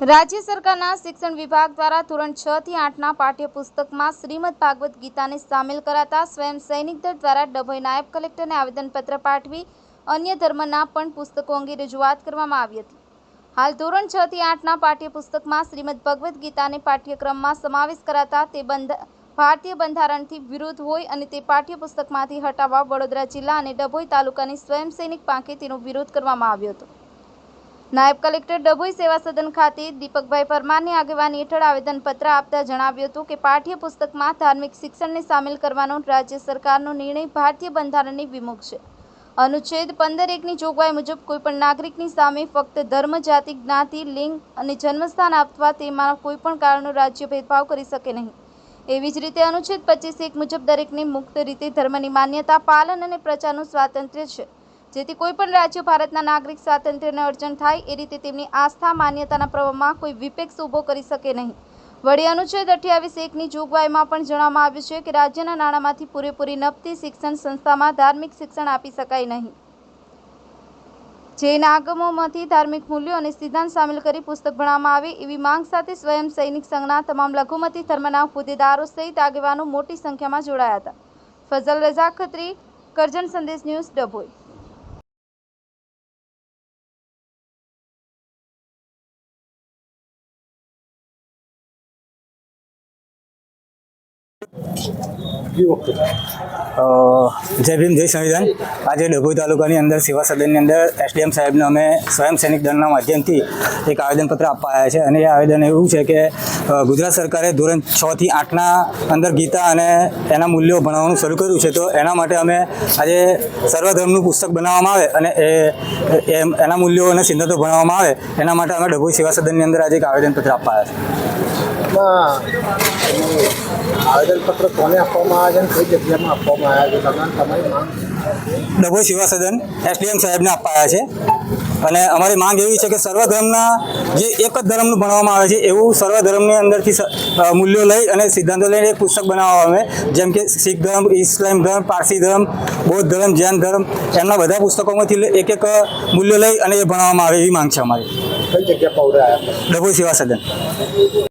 રાજ્ય સરકારના શિક્ષણ વિભાગ દ્વારા ધોરણ છ થી આઠના પાઠ્યપુસ્તકમાં શ્રીમદ ભાગવત ગીતાને સામેલ કરાતા સ્વયં સૈનિક દળ દ્વારા ડભોઈ નાયબ કલેક્ટરને આવેદનપત્ર પાઠવી અન્ય ધર્મના પણ પુસ્તકો અંગે રજૂઆત કરવામાં આવી હતી. હાલ ધોરણ છ થી આઠના પાઠ્યપુસ્તકમાં શ્રીમદ ભગવદ્ ગીતાને પાઠ્યક્રમમાં સમાવેશ કરાતા તે બંધ, ભારતીય બંધારણથી વિરુદ્ધ હોય અને તે પાઠ્યપુસ્તકમાંથી હટાવવા વડોદરા જિલ્લા અને ડભોઈ તાલુકાની સ્વયં સૈનિક પાંખે તેનો વિરોધ કરવામાં આવ્યો હતો. નાયબ કલેક્ટર ડભોઈ સેવા સદન ખાતે દીપકભાઈ પરમારની આગેવાની હેઠળ આવેદનપત્ર આપતા જણાવ્યું હતું કે પાઠ્યપુસ્તકમાં ધાર્મિક શિક્ષણને સામેલ કરવાનો રાજ્ય સરકારનો નિર્ણય ભારતીય બંધારણની વિમુખ છે. અનુચ્છેદ પંદર એકની જોગવાઈ મુજબ કોઈપણ નાગરિકની સામે ફક્ત ધર્મ, જાતિ, જ્ઞાતિ, લિંગ અને જન્મસ્થાન આપવા તેમાં કોઈપણ કારણનો રાજ્ય ભેદભાવ કરી શકે નહીં. એવી જ રીતે અનુચ્છેદ પચીસ એક મુજબ દરેકને મુક્ત રીતે ધર્મની માન્યતા, પાલન અને પ્રચારનું સ્વાતંત્ર્ય છે. જેથી કોઈપણ રાજ્ય ભારતના નાગરિક સ્વાતંત્ર્યને અર્જન થાય, એ રીતે તેમની આસ્થા માન્યતાના પ્રવાહમાં કોઈ વિપેક્ષ ઊભો કરી શકે નહીં. વળી અનુચ્છેદ અઠ્યાવીસ એકની જોગવાઈમાં પણ જણાવવામાં આવ્યું છે કે રાજ્યના નાણાંમાંથી પૂરેપૂરી નપતી શિક્ષણ સંસ્થામાં ધાર્મિક શિક્ષણ આપી શકાય નહીં. જૈન આગમોમાંથી ધાર્મિક મૂલ્યો અને સિદ્ધાંત સામેલ કરી પુસ્તક ભણવામાં આવે એવી માંગ સાથે સ્વયં સૈનિક સંઘના તમામ લઘુમતી ધર્મના હોદ્દેદારો સહિત આગેવાનો મોટી સંખ્યામાં જોડાયા હતા. ફઝલ રઝા ખત્રી, કરજણ સંદેશ ન્યૂઝ ડભોઈ. જય ભીમ, જય સંવિધાન. આજે ડભોઈ તાલુકાની અંદર સેવા સદનની અંદર એસડીએમ સાહેબને અમે સ્વયં સૈનિક દળના માધ્યમથી એક આવેદનપત્ર આપવા આવ્યા છે. અને એ આવેદન એવું છે કે ગુજરાત સરકારે ધોરણ છ થી આઠના અંદર ગીતા અને એના મૂલ્યો ભણાવવાનું શરૂ કર્યું છે. તો એના માટે અમે આજે સર્વધર્મનું પુસ્તક બનાવવામાં આવે અને એ, એમ, એના મૂલ્યો અને સિદ્ધાંતો ભણાવવામાં આવે. એના માટે અમે ડભોઈ સેવા સદનની અંદર આજે એક આવેદનપત્ર આપવા આવ્યા છે. માં આવેદનપત્ર કોને આપવામાં આવ્યા છે કઈ જગ્યામાં આપવામાં આવ્યા છે? તમારે તમારી માંગ? ડભોઈ સેવા સદન એસડીએમ સાહેબને અપાયા છે. અને અમારી માંગ એવી છે કે સર્વધર્મના જે એક જ ધર્મનું ભણવામાં આવે છે એવું સર્વધર્મની અંદરથી મૂલ્યો લઈ અને સિદ્ધાંતો લઈને એક પુસ્તક બનાવવામાં આવે. જેમ કે શીખ ધર્મ ઇસ્લામ ધર્મ પારસી ધર્મ બૌદ્ધ ધર્મ જૈન ધર્મ એમના બધા પુસ્તકોમાંથી એક એક મૂલ્યો લઈ અને એ ભણાવવામાં આવે એવી માંગ છે અમારી. ડભો શિવા ડભોઈ સેવા સદન